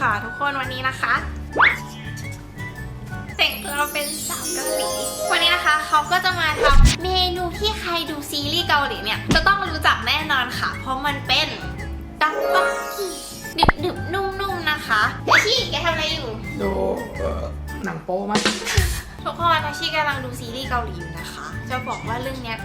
ค่ะทุกคนวันนี้นะคะแต่งตัวเป็นสาวเกาหลีวันนี้นะคะเขาก็จะมาทำเมนูที่ใครดูซีรีส์เกาหลีเนี่ยจะต้องรู้จักแน่นอนค่ะ เพราะมันเป็นตักบักกี้ดึบดึบๆนุ่มๆนะคะเอชี่แกทำอะไรอยู่ ดูเอ่อหนังโป๊มั้ยทุกคนอาชีกำลังดูซีรีส์เกาหลีอยู่นะคะ จะบอกว่าเรื่องเนี้ย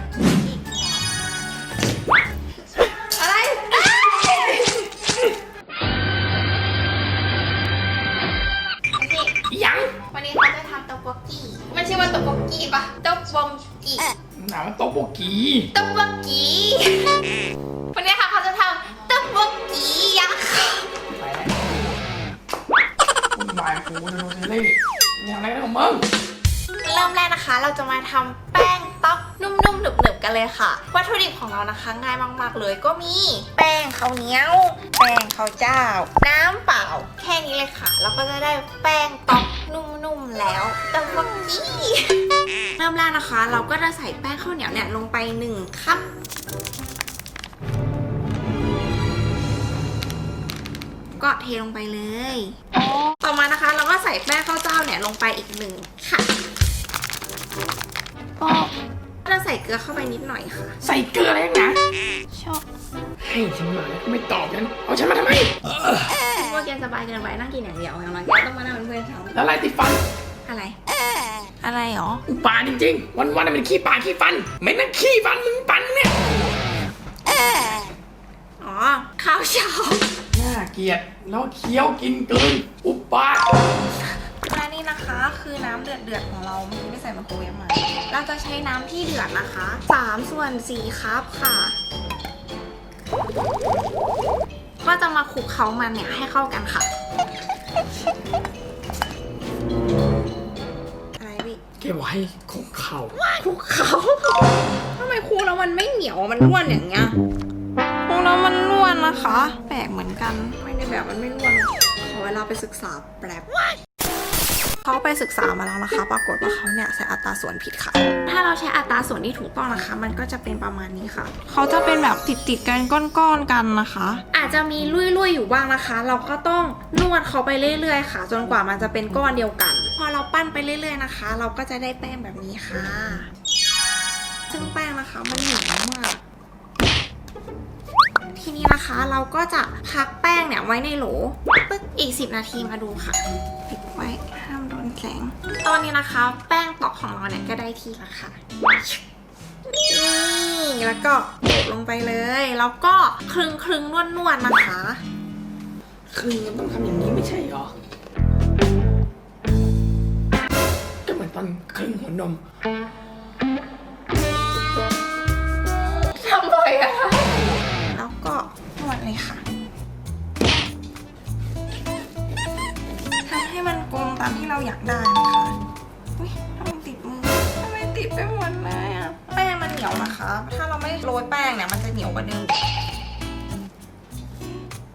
โต๊ะโบกีต๊อกบกกี้วันนี้ค่ะเขาจะทำต๊อกบกกี้ยักษ์ไปแล้ววุ่นวายกูจะดูซีรีส์อย่างไรของมึงเริ่มแรกนะคะ เราจะมาทำแป้งต๊อก นุ่มๆหนึบๆกันเลยค่ะ วัตถุดิบของเรานะคะง่ายมากๆเลยก็มี แป้งข้าวเหนียว แป้งข้าวเจ้า น้ำเปล่า แค่นี้เลยค่ะ เราก็จะได้แป้งต๊อกนุ่มๆแล้วแต๊อกบกกี้เริ่มแรกนะคะ เราก็จะใส่แป้งข้าวเหนียวเนี่ยลงไปหนึ่งคัพก็เทลงไปเลย ต่อมานะคะเราก็ใส่แป้งข้าวเจ้าเนี่ยลงไปอีกหนึ่งค่ะก็ เราใส่เกลือเข้าไปนิดหน่อยค่ะ ใส่เกลืออะไรนะชอบให้ฉันมาแล้วก็ไม่ตอบฉันเอาฉันมาทำไมคิดว่าแกสบายเกินไปนั่งกินอย่างเดียวไงมันแกต้องมานั่งเป็นเพื่อนเขาแล้วอะไรติดฟันอะไร อะไรหรออุปาจริงๆวันๆน่ะเป็นขี้ปากขี้ฟันไม่นั่งขี้ฟันมึงปันเนี่ยอ๋อข้าวเช้าน่าเกลียดแล้วเคี้ยวกินกลืนอุปาทและ นี่นะคะคือน้ำเดือดเดือดๆของเราเมื่อกี้ไม่ใส่ไมโครเวฟมาเราจะใช้น้ำที่เดือดนะคะ3ส่วน4คัพค่ะ ก็จะมาคลุกเขามันเนี่ยให้เข้ากันค่ะอะไรพี่แกบอกให้คุกเข่าคลุกเขาทำไมคลุกแล้วมันไม่เหนียวมันร่วนอย่างเงี้ยคลุกแล้วมันร่วนนะคะ แปลกเหมือนกันไม่ได้แบบมันไม่ร่วนขอเวลาไปศึกษาแป๊บ เขาไปศึกษามาแล้วนะคะ ปรากฏว่าเขาเนี่ยใช้อัตราส่วนผิดค่ะ ถ้าเราใช้อัตราส่วนที่ถูกต้องนะคะ มันก็จะเป็นประมาณนี้ค่ะ เขาจะเป็นแบบติดติดๆกันก้อนๆกันนะคะ อาจจะมีลุยๆอยู่บ้างนะคะ เราก็ต้องนวดเขาไปเรื่อยๆค่ะ จนกว่ามันจะเป็นก้อนเดียวกัน พอเราปั้นไปเรื่อย ๆนะคะ เราก็จะได้แป้งแบบนี้ค่ะ ซึ่งแป้งนะคะมันเหนียวมากทีนี้นะคะเราก็จะพักแป้งเนี่ยไว้ในโหลปึ๊กอีก 10 นาทีมาดูค่ะ ปิดไว้ห้ามโดน แสง ตอนนี้นะคะ แป้งตอกของเราเนี่ยก็ได้ที่แล้วค่ะนี่แล้วก็โปะลงไปเลย แล้วก็คลึงคลึงนวดนวดๆนะคะคือมันต้องทำอย่างนี้ไม่ใช่เหรอ ก็เหมือนตอนครึ่งหัวนม อยากได้นะคะอุ้ยทำไมติดมือทำไมติดไปหมดเลยอะแป้งมันเหนียวนะคะ ถ้าเราไม่โรยแป้งเนี่ยมันจะเหนียวกว่าเดิม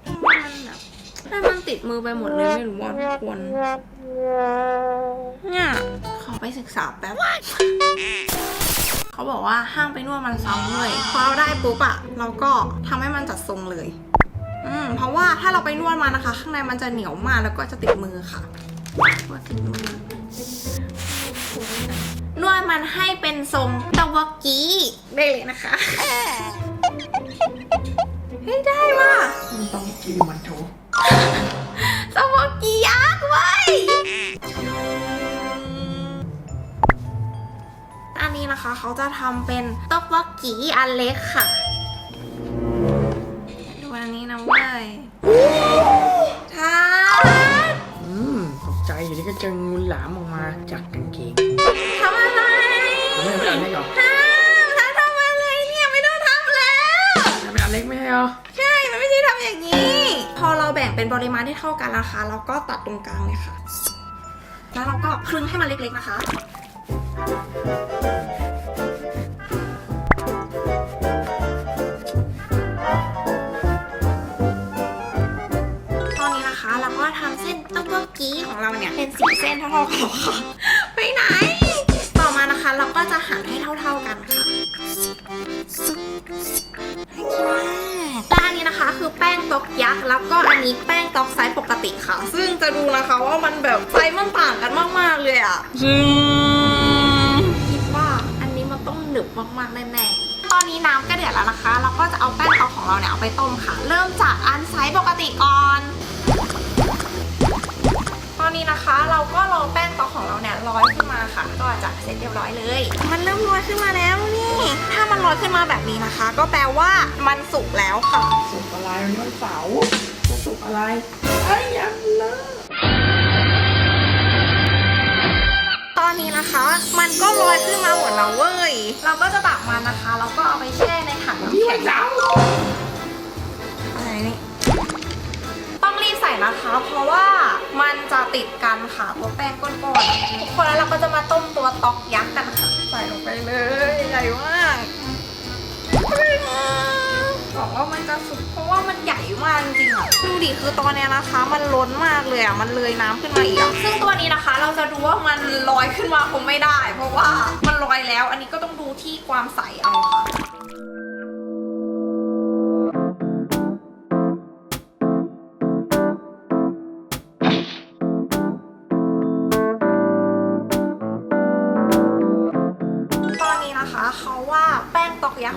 ทำไมมันแบบให้มันติดมือไปหมดเลยไม่รู้ว่าทุกคนเนี่ยขอไปศึกษาแป๊บเขาบอกว่าห้ามไปนวดมันซ้ำเลยพอเราได้ปุ๊บอะเราก็ทำให้มันจัดทรงเลย อืมเพราะว่าถ้าเราไปนวดมานะคะ ข้างในมันจะเหนียวมากแล้วก็จะติดมือค่ะ นวดมือนวดมันให้เป็นทรงตะวกี้ได้เลยนะคะเฮ้ยได้ว่ะมันต้องกินมันโถตะวกี้ยักษ์เว้ยอันนี้นะคะเขาจะทำเป็นตะวกกี้อันเล็กค่ะ ดูอันนี้นะเว้ย ยู่ดีก็เจองูหลามออกมาจากกางเกงทำอะไรไม่เป็นอันเล็กเหรอทัดทัดทำอะไรเนี่ยไม่ต้องทำแล้ว ไม่เป็นอันเล็กไม่ใช่เหรอใช่ มันไม่ใช่ทำอย่างนี้ พอเราแบ่งเป็นปริมาณที่เท่ากันนะคะเราก็ตัดตรงกลางเลยค่ะ แล้วเราก็คลึงให้มันเล็กๆนะคะ ทำเส้นเต้าเจี้ยวกี้ของเราเนี่ยเป็นสีเส้นเท่าๆกันค่ะไปไหน ต่อมานะคะเราก็จะหั่นให้เท่า ๆกันค่ะให้กินมากด้านนี้นะคะคือแป้งตอกยักษ์แล้วก็อันนี้แป้งตอกไซส์ปกติค่ะ ซึ่งจะดูนะคะว่ามันแบบไซส์มันต่างกันมากๆเลยอะซึ่งคิดว่าอันนี้มันต้องหนึบมากๆแน่ๆตอนนี้น้ำก็เดือดแล้วนะคะ เราก็จะเอาแป้งตอกของเราเนี่ยเอาไปต้มค่ะ เริ่มจากอันไซส์ปกติก่อนตอ นนี้นะคะ เราก็รอแป้งตอกของเราเนี่ยลอยขึ้นมาค่ะ ก็จะเสร็จเรียบร้อยเลย มันเริ่มลอยขึ้นมาแล้วนี่ ถ้ามันลอยขึ้นมาแบบนี้นะคะ ก็แปลว่ามันสุกแล้วค่ะ สุกอะไรวันนี้วันเสาร์จะสุกอะไรไอ้ยังเลยตอนนี้นะคะ มันก็ลอยขึ้นมาหมดแล้วเว้ย เราก็จะตักมันนะคะแล้วก็เอาไปแช่ในถังน้ำนี่แข็วังนเสาร์อะไรนี่ต้องรีบใส่นะคะ เพราะว่ามัน จะติดกันค่ะตัวแป้งก้อนๆทุกคนแล้วเราก็จะมาต้มตัวตอกยักษ์กันค่ะใส่ลงไปเลยใหญ่มากบอกว่ามันจะสุกเพราะว่ามันใหญ่มากจริงๆอะดูดิคือตอนเนี้ยนะคะ มันล้นมากเลยอะมันเลยน้ำขึ้นมาอีกอะซึ่งตัวนี้นะคะ เราจะดูว่ามันลอยขึ้นมาคงไม่ได้ เพราะว่ามันลอยแล้ว อันนี้ก็ต้องดูที่ความใสเอาค่ะ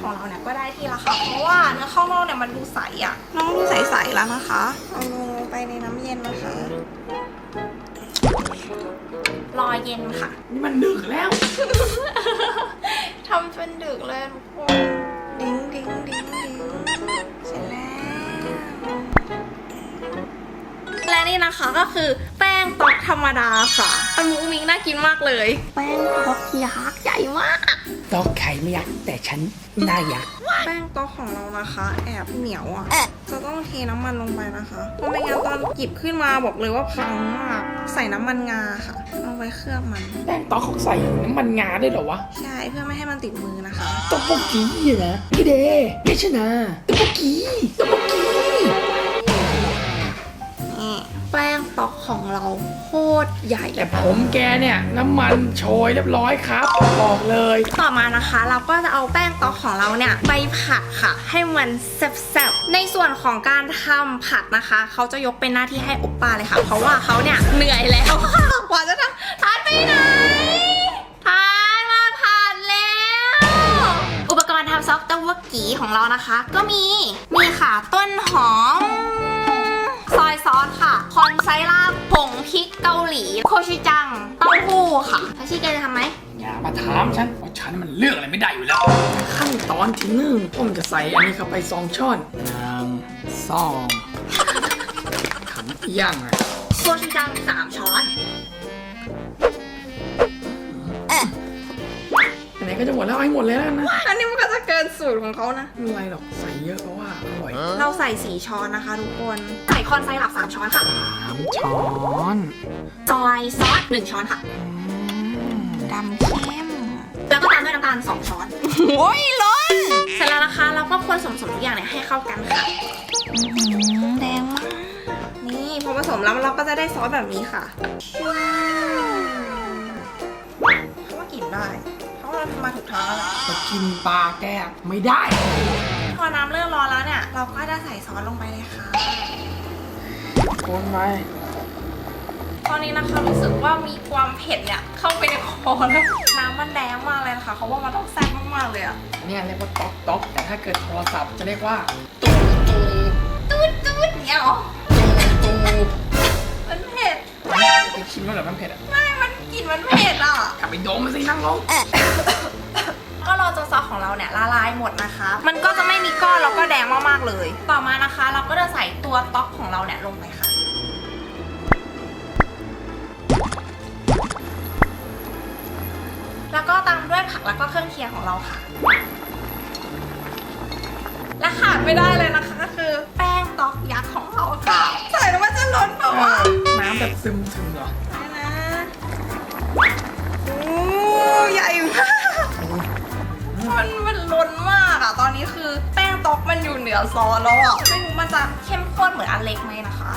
ของเราเนี่ยก็ได้ที่และค่ะ เพราะว่าเนื้อข้างนอกเนี่ยมันดูใสอะน้องดูใสๆแล้วนะคะ เอาลงไปในน้ำเย็นนะคะ รอเย็นค่ะ นี่มันดึกแล้ว ทำเป็นดึกเลยทุกคน ดิ้งดิ้งดิ้งดิ้งเสร็จแล้ว และนี่นะคะก็คือแป้งตอกธรรมดาค่ะอันมุ้งมิ้งน่ากินมากเลย แป้งตอกยักษ์ใหญ่มากตอกไข่ไม่ยักแต่ฉันหน้ายักแป้งโต๊ะของเรานะคะ แอบเหนียวอะจะต้องเทน้ำมันลงไปนะคะเพราะไม่งั้นตอนหยิบขึ้นมาบอกเลยว่าพังมาก ใส่น้ำมันงาค่ะเอาไว้เคลือบมัน แป้งตอกเขาใส่น้ำมันงาได้วยเหรอวะใช่เพื่อไม่ให้มันติดมือนะคะต๊อกโบกี้นะพี่เดไม่ใช่นะต๊อกโบกี้ต๊อกโบกี้นี่ แป้งตอกของเราโคตรใหญ่ แต่ผมแกเนี่ยน้ำมันโชยเรียบร้อยครับบอกเลย ต่อมานะคะ เราก็จะเอาแป้งตอกของเราเนี่ยไปผัดค่ะ ให้มันแซ่บๆในส่วนของการทำผัดนะคะ เขาจะยกเป็นหน้าที่ให้โอปป้าเลยค่ะ เพราะว่าเขาเนี่ยเหนื่อยแล้วกว่าจะทำทานไปไหนทานมาผัดแล้ว อุปกรณ์ทำซอฟต์เต้าหู้กีของเรานะคะ ก็มีมีค่ะต้นหอม ผงพริกเกาหลี โคชูจัง เต้าหู้ค่ะทัชชี่แกจะทำไหมอย่ามาถามฉันเพราะฉันมันเลือกอะไรไม่ได้อยู่แล้ว ขั้นตอนที่หนึ่งผมจะใส่อันนี้เข้าไปสองช้อนหนึ่งสองขันย่างอะโคชูจัง3ช้อน ไหนๆก็จะหมดแล้วเอาให้หมดเลยแล้วกันนะอันนี้มันก็จะเกินสูตรของเขานะ ไม่เป็นไรหรอกใส่เยอะเพราะว่าอร่อยเราใส่4ช้อนนะคะทุกคน ใส่คอนไซรัป3ช้อนค่ะ สามช้อนซอยซอส1ช้อนค่ะ อืมดำเข้ม แล้วก็ตามด้วยน้ำตาล2ช้อน โอ้ยล้นเสร็จแล้วนะคะเราก็คนผสมทุกอย่างเนี่ยให้เข้ากันค่ะ แดงมาก นี่พอผสมแล้วเราก็จะได้ซอสแบบนี้ค่ะเขา เขาว่าเราทำมาถูกทางแล้วแหละจะกินปลาแก้ไม่ได้ พอน้ำเริ่มร้อนแล้วเนี่ย เราก็จะใส่ซอสลงไปเลยค่ะ คนไปตอนนี้นะคะรู้สึกว่ามีความเผ็ดเนี่ยเข้าไปในคอแล้ว น้ำมันแดงมากเลยนะคะเขาว่ามันต้องแซ่บมากๆเลยอะเนี่ยเรียกว่าต๊อกต๊อกแต่ถ้าเกิดโทรศัพท์จะเรียกว่า ตูตูตูดตูดเนี่ยเหรอตูมันเผ็ดไปชิมแล้วเหรอมันเผ็ดอะ ไม่ มัน กลิ่นมันเผ็ดอะ กลับไปดมมาสินั่งลง ก็รอจนซอสของเราเนี่ยละลายหมดนะคะ มันก็จะไม่มีก้อนแล้วก็แดงมากๆเลย ต่อมานะคะ เราก็จะใส่ตัวต๊อกของเราเนี่ยลงไปค่ะ แล้วก็ตามด้วยผักแล้วก็เครื่องเคียงของเราค่ะ และขาดไม่ได้เลยนะคะก็คือแป้งต๊อกยักษ์ของเราค่ะ ใส่แล้วมันจะล้นเปล่าวะ น้ำแบบซึมซึมๆเหรอนี่นะ โอ้ใหญ่มาก มันมันล้นมากอะตอนนี้คือแป้งต๊อกมันอยู่เหนือซอสแล้วอะไม่รู้มันจะเข้มข้นเหมือนอันเล็กไหมนะคะ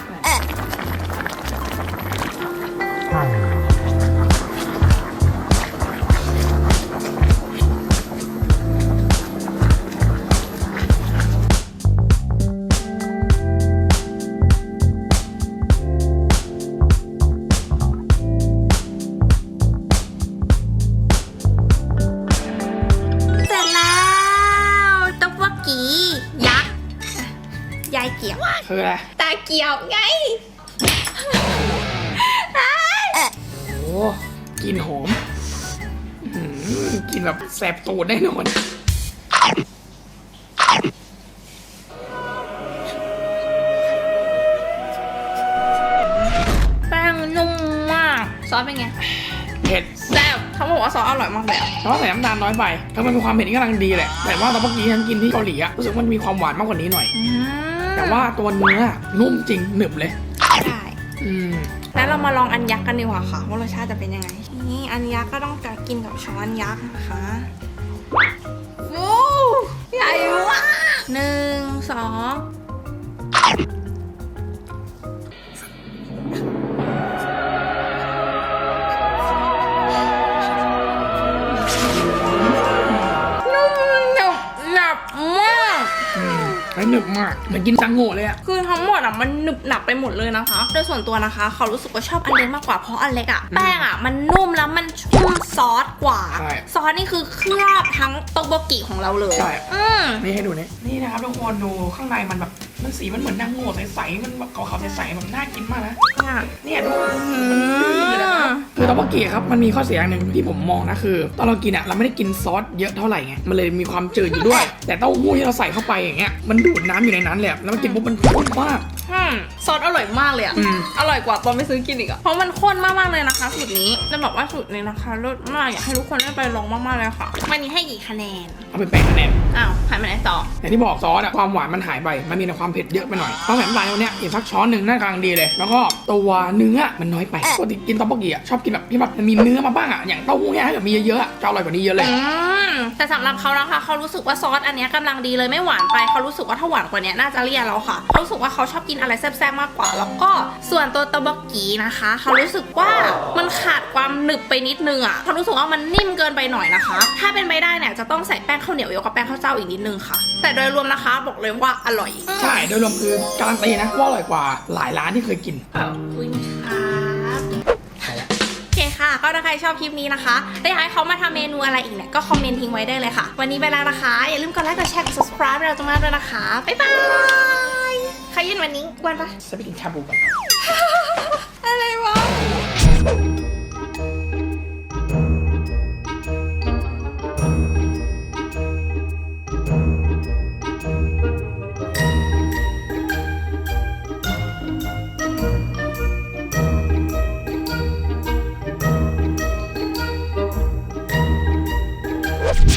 คืออะไร ตาเกียวไงโอ้กลินหอมอื้อหือกลินแบบแสบตูดแน่นอนแป้งนุ่มมากซอสเป็นไง เผ็ด แซ่บเขาบอกว่าซอสอร่อยมากเลยอะแต่ว่าใส่น้ำตาลน้อยไปแล้วมันมีความเผ็ดที่กำลังดีแหละ แต่ว่าตอนเมื่อกี้ฉันกินที่เกาหลีอะรู้สึกว่ามันมีความหวานมากกว่านี้หน่อย อืม แต่ว่าตัวเนื้อนุ่มจริงหนึบเลย ได้อืมแล้วเรามาลองอันยักษ์กันดีกว่าค่ะ ว่ารสชาติจะเป็นยังไง นี่อันยักษ์ก็ต้องจะกินกับช้อนยักษ์นะคะโอ้ใหญ่มากหนึ่งสอง หนึบมากเหมือนกินจังโง่เลยอะคือทั้งหมดอะมันหนึบหนับไปหมดเลยนะคะ โดยส่วนตัวนะคะ เขารู้สึกว่าชอบอันเล็กมากกว่าเพราะอันเล็กอะแป้งอะมันนุ่มแล้วมันชุ่มซอสกว่า ใช่ซอสนี่คือเคลือบทั้งโตโบกิของเราเลยใช่ อืมนี่ให้ดูนี่นี่นะครับทุกคนดูข้างในมันแบบ มันสีมันเหมือนนางโง่ใสๆมันแบบขาวๆใสๆแบบน่ากินมากนะอะเนี่ยดูอืมคือตอนเมื่อกี้ครับมันมีข้อเสียอย่างหนึ่งที่ผมมองนะคือ ตอนเรากินอะเราไม่ได้กินซอสเยอะเท่าไหร่ไงมันเลยมีความจืดอยู่ด้วย แต่เต้าหู้ที่เราใส่เข้าไปอย่างเงี้ยมันดูดน้ำอยู่ในนั้นเลยอะแล้วมันกินปุ๊บมันข้นมาก อืมซอสอร่อยมากเลยอะอืม อร่อยกว่าตอนไปซื้อกินอีกอะเพราะมันข้นมากๆเลยนะคะ สูตรนี้จะบอกว่าสูตรนี้นะคะรสมากอยากให้ทุกคนได้ไปลองมากๆเลยค่ะ วันนี้ให้กี่คะแนน เอาเป็นแปดคะแนนอ้าวหายไปไหนต่อ อย่างที่บอกซอสอะความหวานมันหายไป มันมีแต่ความเผ็ดเยอะไปหน่อยต้องใส่น้ำตาลตรงเนี้ยอีกสักช้อนหนึ่งน่ากำลังดีเลย แล้วก็ตัวเนื้อมันน้อยไปปกติกินต๊อกโบกีอะชอบกินแบบที่แบบมันมีเนื้อมาบ้างอะอย่างเต้าหู้เนี่ยถ้าเกิดมีเยอะๆอะจะอร่อยกว่านี้เยอะเลย อืมแต่สำหรับเขานะคะ เขารู้สึกว่าซอสอันเนี้ยกำลังดีเลยไม่หวานไป เขารู้สึกว่าถ้าหวานกว่านี้น่าจะเลี่ยนแล้วค่ะ เขารู้สึกว่าเขาชอบกินอะไรแซ่บๆมากกว่า แล้วก็ส่วนตัวตะบกกีนะคะเขารู้สึกว่ามันขาดความหนึบไปนิดนึงอะเขารู้สึกว่ามันนิ่มเกินไปหน่อยนะคะ ถ้าเป็นไปได้เนี่ยจะต้องใส่แป้งข้าวเหนียวเยอะกับแป้งข้าวเจ้าอีกนิดนึงค่ะ แต่โดยรวมนะคะบอกเลยว่าอร่อยใช่โดยรวมคือการันตีนะว่าอร่อยกว่าหลายร้านที่เคยกินขอบคุณครับใช่แล้วโอเคค่ะ ก็ถ้าใครชอบคลิปนี้นะคะและอยากให้เขามาทำเมนูอะไรอีกเนี่ย ก็คอมเมนต์ทิ้งไว้ได้เลยค่ะ วันนี้ไปแล้วนะคะ อย่าลืมกดไลค์ กดแชร์ กด subscribe เราตรงนั้นด้วยนะคะ บ๊ายบายใคร ยินวันนี้กวนปะจะไปกินชาบูก่อน